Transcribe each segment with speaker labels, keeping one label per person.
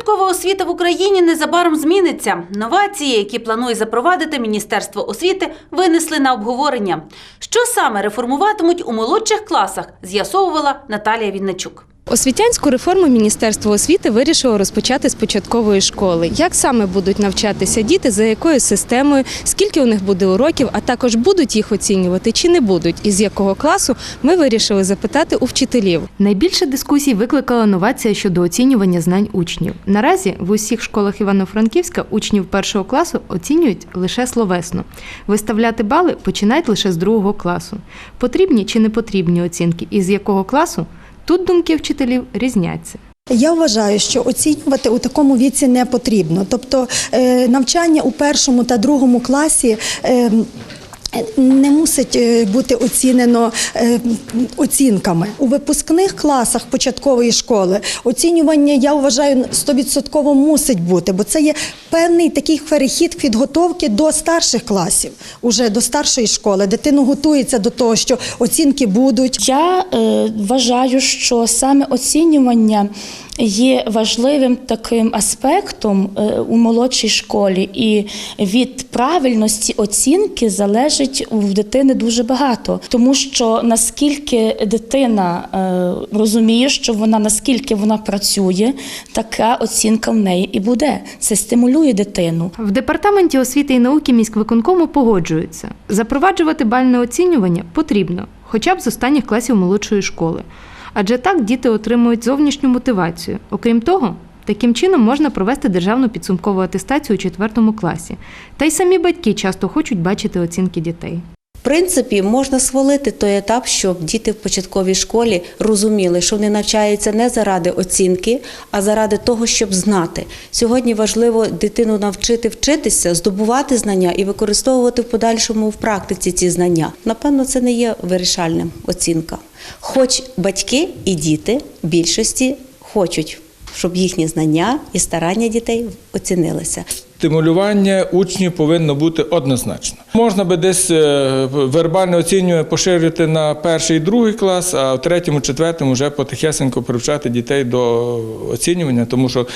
Speaker 1: Початкова освіта в Україні незабаром зміниться. Новації, які планує запровадити Міністерство освіти, винесли на обговорення. Що саме реформуватимуть у молодших класах, з'ясовувала Наталія Вінничук.
Speaker 2: Освітянську реформу Міністерство освіти вирішило розпочати з початкової школи. Як саме будуть навчатися діти, за якою системою, скільки у них буде уроків, а також будуть їх оцінювати чи не будуть, і з якого класу ми вирішили запитати у вчителів.
Speaker 3: Найбільше дискусій викликала новація щодо оцінювання знань учнів. Наразі в усіх школах Івано-Франківська учнів першого класу оцінюють лише словесно. Виставляти бали починають лише з другого класу. Потрібні чи не потрібні оцінки, і з якого класу тут думки вчителів різняться.
Speaker 4: Я вважаю, що оцінювати у такому віці не потрібно. Тобто е, навчання у першому та другому класі. Не мусить е, бути оцінено е, оцінками у випускних класах початкової школи. Оцінювання я вважаю 100% мусить бути, бо це є певний такий перехід підготовки до старших класів, уже до старшої школи. Дитина готується до того, що оцінки будуть.
Speaker 5: Я е, вважаю, що саме оцінювання є важливим таким аспектом е, у молодшій школі, і від правильності оцінки залежить у дитини дуже багато, тому що наскільки дитина е, розуміє, що вона наскільки вона працює, така оцінка в неї і буде. Це стимулює дитину.
Speaker 3: В департаменті освіти і науки міськвиконкому погоджуються. Запроваджувати бальне оцінювання потрібно, хоча б з останніх класів молодшої школи. Адже так діти отримують зовнішню мотивацію. Окрім того, таким чином можна провести державну підсумкову атестацію у четвертому класі. Та й самі батьки часто хочуть бачити оцінки дітей.
Speaker 6: В принципі, можна свалити той етап, щоб діти в початковій школі розуміли, що вони навчаються не заради оцінки, а заради того, щоб знати. Сьогодні важливо дитину навчити вчитися, здобувати знання і використовувати в подальшому в практиці ці знання. Напевно, це не є вирішальним оцінка. Хоч батьки і діти в більшості хочуть, щоб їхні знання і старання дітей оцінилися.
Speaker 7: Стимулювання учнів повинно бути однозначно. Можна би десь е, вербальне оцінювання поширювати на перший і другий клас, а в третьому, четвертому вже потихесенько привчати дітей до оцінювання, тому що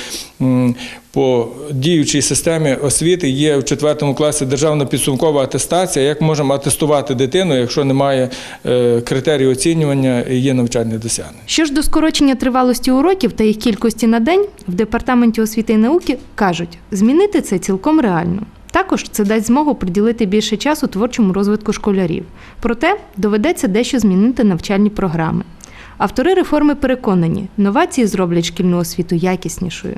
Speaker 7: по діючій системі освіти є в четвертому класі державна підсумкова атестація. Як можемо атестувати дитину, якщо немає е, критерію оцінювання і є навчальне досягнення?
Speaker 3: Що ж до скорочення тривалості уроків та їх кількості на день, в департаменті освіти і науки кажуть, змінити це цілком реально. Також це дасть змогу приділити більше часу творчому розвитку школярів. Проте доведеться дещо змінити навчальні програми. Автори реформи переконані, новації зроблять шкільну освіту якіснішою.